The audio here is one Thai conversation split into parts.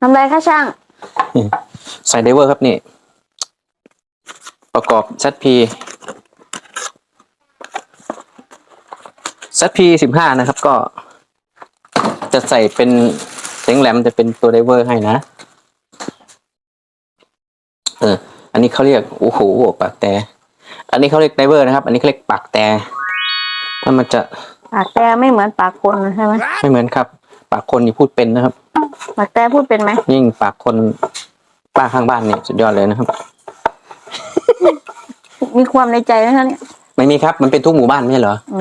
ทำไรคะช่าง ใส่ไดเวอร์ครับนี่ ประกอบ ZP ZP สิบห้านะครับ ก็ จะใส่เป็นเสียงแหลมจะเป็นตัวไดเวอร์ให้นะ เออ อันนี้เขาเรียกโอ้โหปากแต่ อันนี้เขาเรียกไดเวอร์นะครับ อันนี้เขาเรียกปากแต่ ถ้ามันจะ ปากแต่ไม่เหมือนปากคนใช่ไหมไม่เหมือนครับ ปากคนนี่พูดเป็นนะครับ ปากแต่พูดเป็นไหมยิ่งปากคนป้าข้างบ้านนี่สุดยอดเลยนะครับ มีความในใจไหมคะเนี่ยไม่มีครับ มันเป็นทุกหมู่บ้านไม่ใช่เหรออื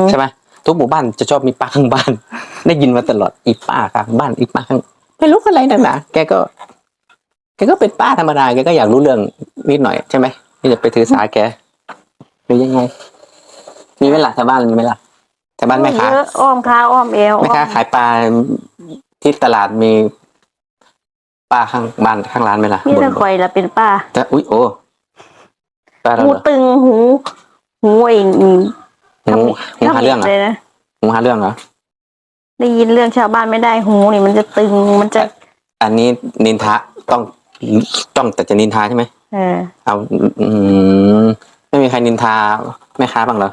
มใช่ไหมทุกหมู่บ้านจะชอบมีป้าข้างบ้าน ได้ยินมาตลอดอีป้าข้างบ้านอีป้าข้างไม่รู้อะไรนักหนาแกก็แกก็เป็นป้าธรรมดาแกก็อยากรู้เรื่องนิดหน่อยใช่ไหมนี่จะไปถือสาแกหรือยังไง มีไหมล่ะชาวบ้านมีไหมล่ะชาวบ้านแม่ค้าเยอะอ้อมขาอ้อมเอวแม่ค้าขายปลา ที่ตลาดมีป้าข้างบ้านข้างร้านไหมล่ะนี่บ่นถ้าบอกคอยละเป็นป้าแต่อุ้ยโอ้ป้าเราหูเหรอตึงหูหูเองหูหูหาเรื่องเหรอเลยนะหูหาเรื่องเหรอได้ยินเรื่องชาวบ้านไม่ได้หูนี่มันจะตึงมันจะ อันนี้นินทาต้องต้องแต่จะนินทาใช่ไหมเออเอาอืมไม่มีใครนินทาแม่ค้าบ้างเหรอ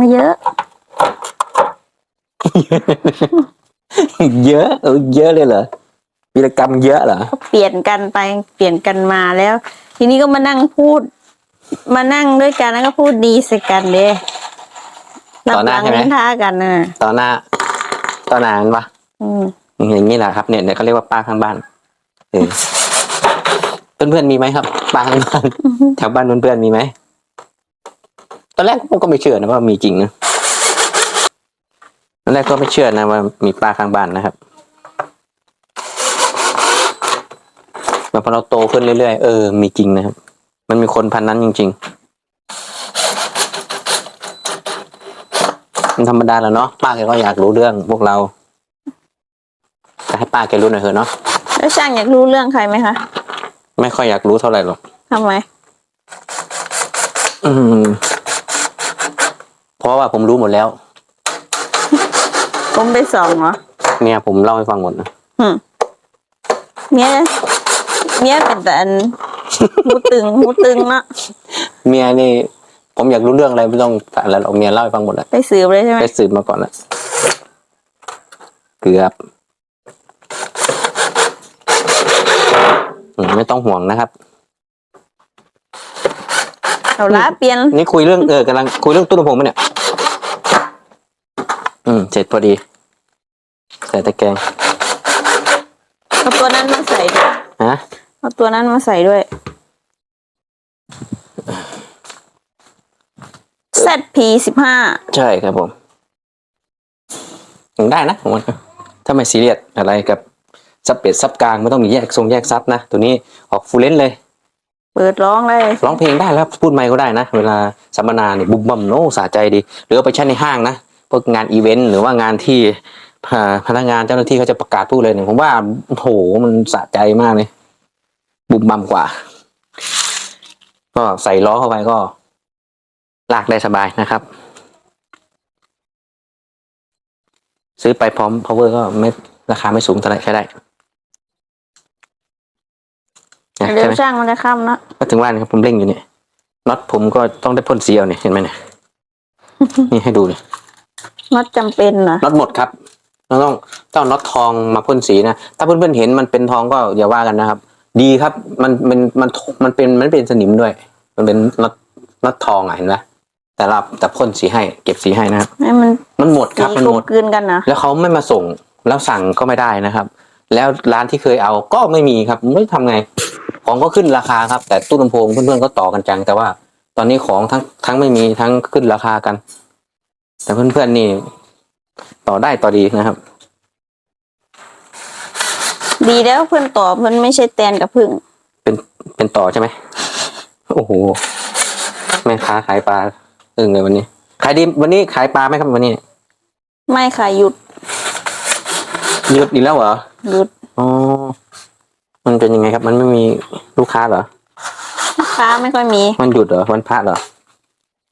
มันเยอะ เยอะเออเยอะเลยเหรอวีรกรรมเยอะเหรอก็เปลี่ยนกันไปเปลี่ยนกันมาแล้ว ทีนี้ก็มานั่งพูด มานั่งด้วยกันแล้วก็พูดดีใส่กันเด้รับต่อหน้าลังใช่ไหมนินทากันน่ะต่อหน้า ต่อหน้ามันปะอืมอย่างนี้แหละครับเนี่ยเนี่ยเขาเรียกว่าป้าข้างบ้านเออเพื่อนๆมีไหมครับป้าข้างบ้านแถวบ้านเพื่อนๆมีไหมตอนแรกผมก็ไม่เชื่อนะว่ามีจริงนะตอน แรกก็ไม่เชื่อนะว่ามีป้าข้างบ้านนะครับแต่พอเราโตขึ้นเรื่อยๆ เออ มีจริงนะครับ มันมีคนพันนั้นจริง ๆ มันธรรมดาแหล้วเนาะ ป้าแกก็อยากรู้เรื่องพวกเราจะให้ป้าแกรู้หน่อยเถอะเนาะ แล้วช่างอยากรู้เรื่องใครไหมคะ ไม่ค่อยอยากรู้เท่าไหร่หรอกทำไม อืมเพราะว่าผมรู้หมดแล้ว ผมไปส่องเหรอเนี่ยผมเล่าให้ฟังหมดนะอืมเนี้ยเนี้ยเป็นแต่อันหูตึงหูตึงเนาะเมียนี่ ผมอยากรู้เรื่องอะไรไม่ต้องอะไรหรอกเมียเล่าให้ฟังหมดแล้วไปสืบเลยใช่ไหมไปสืบมาก่อนแล้วเกือบอืมไม่ต้องห่วงนะครับเอาละเปลี่ยนนี่คุยเรื่องเออกำลังคุยเรื่องตู้ลำโพงปะเนี่ยอื มเสร็จพอดี ใส่ตะแกรงเอาตัวนั้นมาใส่ด้วยฮะเอาตัวนั้นมาใส่ด้วย ZP สิบห้าใช่ครับผมยังได้นะผมว่าถ้าไม่ซีเรียสอะไรกับซับเป็ดซับกลางไม่ต้องมีแยกทรงแยกซับนะ ตัวนี้ออกฟูลเลนเลย เปิดร้องเลย ร้องเพลงได้แล้วพูดไมค์ก็ได้นะ เวลาสัมมนาเนี่ยบุ้มบัมโน้สะใจดี หรือเอาไปใช้ในห้างนะ พวกงานอีเวนต์หรือว่างานที่อ่าพนักงานเจ้าหน้าที่เขาจะประกาศพูดเลยเนี่ยผมว่าโอ้โหมันสะใจมากเลยบุ้มบัมกว่า ก็ใส่ล้อเข้าไปก็ลากได้สบายนะครับ ซื้อไปพร้อม power ก็ไม่ราคาไม่สูงเท่าไหร่ใช้ได้นะเดี๋ใช่ยวไหมช่างมันจะค่ำนะก็ถึงว่านะครับผมเร่งอยู่เนี่ยน็อตผมก็ต้องได้พ่นสีเอาเนี่ยเห็นไหมเนี่ยนี่ให้ดูเลย น็อตจำเป็นนะน็อตหมดครับเราต้องต้องเอาน็อตทองมาพ่นสีนะถ้าเพื่อนๆเห็นมันเป็นทองก็อย่าว่ากันนะครับ ดีครับมันมันมันมันเป็นมันเป็นสนิมด้วย มันเป็นน็อตน็อตทองอะเห็นไหมแต่เราแต่พ่นสีให้ เก็บสีให้นะครับให้มันมันหมดคสีรับมันกลหมมดกลืนกันนะแล้วเขาไม่มาส่งแล้วสั่งก็ไม่ได้นะครับ แล้วร้านที่เคยเอาก็ไม่มีครับไม่รู้ทำไง ของก็ขึ้นราคาครับ แต่ตู้ลำโพงเพื่อนๆก็ต่อกันจัง แต่ว่าตอนนี้ของทั้งทั้งไม่มีทั้งขึ้นราคากัน แต่เพื่อนๆนี่ ต่อได้ต่อดีนะครับ ดีแล้วเพื่อนตอบมันไม่ใช่แตนกับพึ่ง เป็นเป็นต่อใช่ไหมโอ้โหแม่ค้าขายปลาอึ้งเลยวันนี้ ขายดีวันนี้ขายปลาไหมครับวันนี้ ไม่ค่ะหยุดหยุดอีกแล้วเหรอหยุดอ๋อมันเป็นยังไงครับ มันไม่มีลูกค้าเหรอลูกค้าไม่ค่อยมี มันหยุดเหรอวันพระเหรอ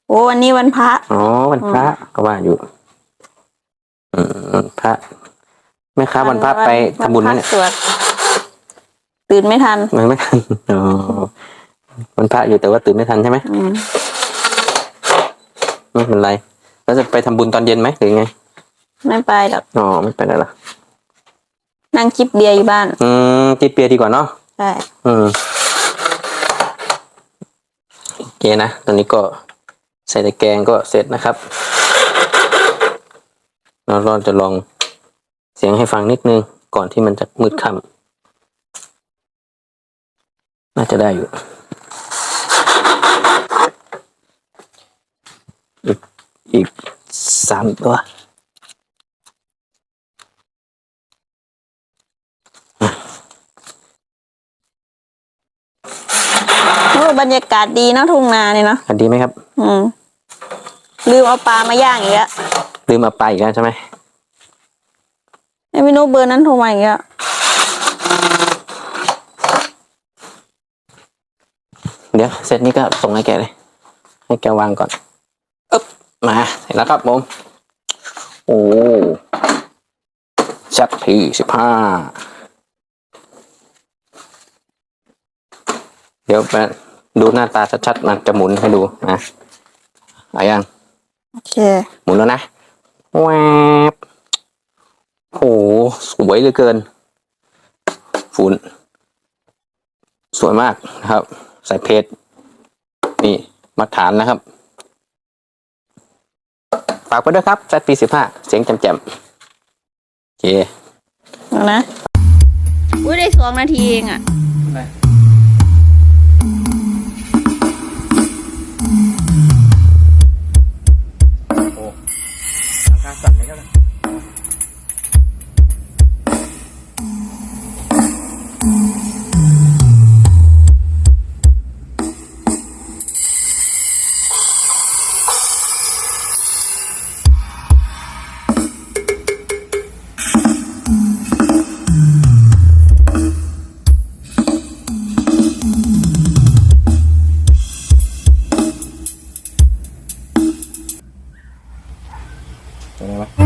โอ้วันนี้วันพระ อ๋อวันพระก็ว่าอยู่ อืมวันพระแม่ค้าวันพระไปทำบุญไหมเนี่ยวัพระสวดตื่นไม่ทันมันไม่ทันอ๋อมันพระอยู่แต่ว่าตื่นไม่ทันใช่ไหมอืมไม่เป็นไร แล้วจะไปทำบุญตอนเย็นไหมหรือไงไม่ไปหรอก อ๋อไม่ไปแล้วล่ะนั่งจิบเบียร์อยู่บ้าน อืมจิบเปียร์ดีกว่าเนาะใช่ อืมโอเคนะตอนนี้ก็ ใส่ในแกงก็เสร็จนะครับเราเราจะลองเสียงให้ฟังนิดนึงก่อนที่มันจะมืดค่ำน่าจะได้อยู่อีกอีกสามตัว บรรยากาศดีเนาะทุ่งนาเนี่ยเนาะอันดีไหมครับ อืมลืมเอาปลามาย่างอีกแล้วลืมมาไปอีกแล้วใช่ไหมไอ้พี่นุเบอร์นั้นโทรมาอีกแล้วเดี๋ยวเซตนี้ก็ส่งให้แกเลย ให้แกวางก่อนอึ๊บมาเสร็จแล้วครับผมโอ้ชัดที่สิบห้าเดี๋ยวมา ดูหน้าตาชัดๆมันจะหมุนให้ดูนะเอายังโอเค หมุนแล้วนะแวบโหสวยเหลือเกิน ฝุ่น สวยมากนะครับ ใส่เพชรนี่มาตรฐานนะครับ ฝากไปด้วยครับแซดปีสิบห้าเสียงแจ่มๆโอเคเอานะ อุ้ยได้สองนาทีเองอะไป vale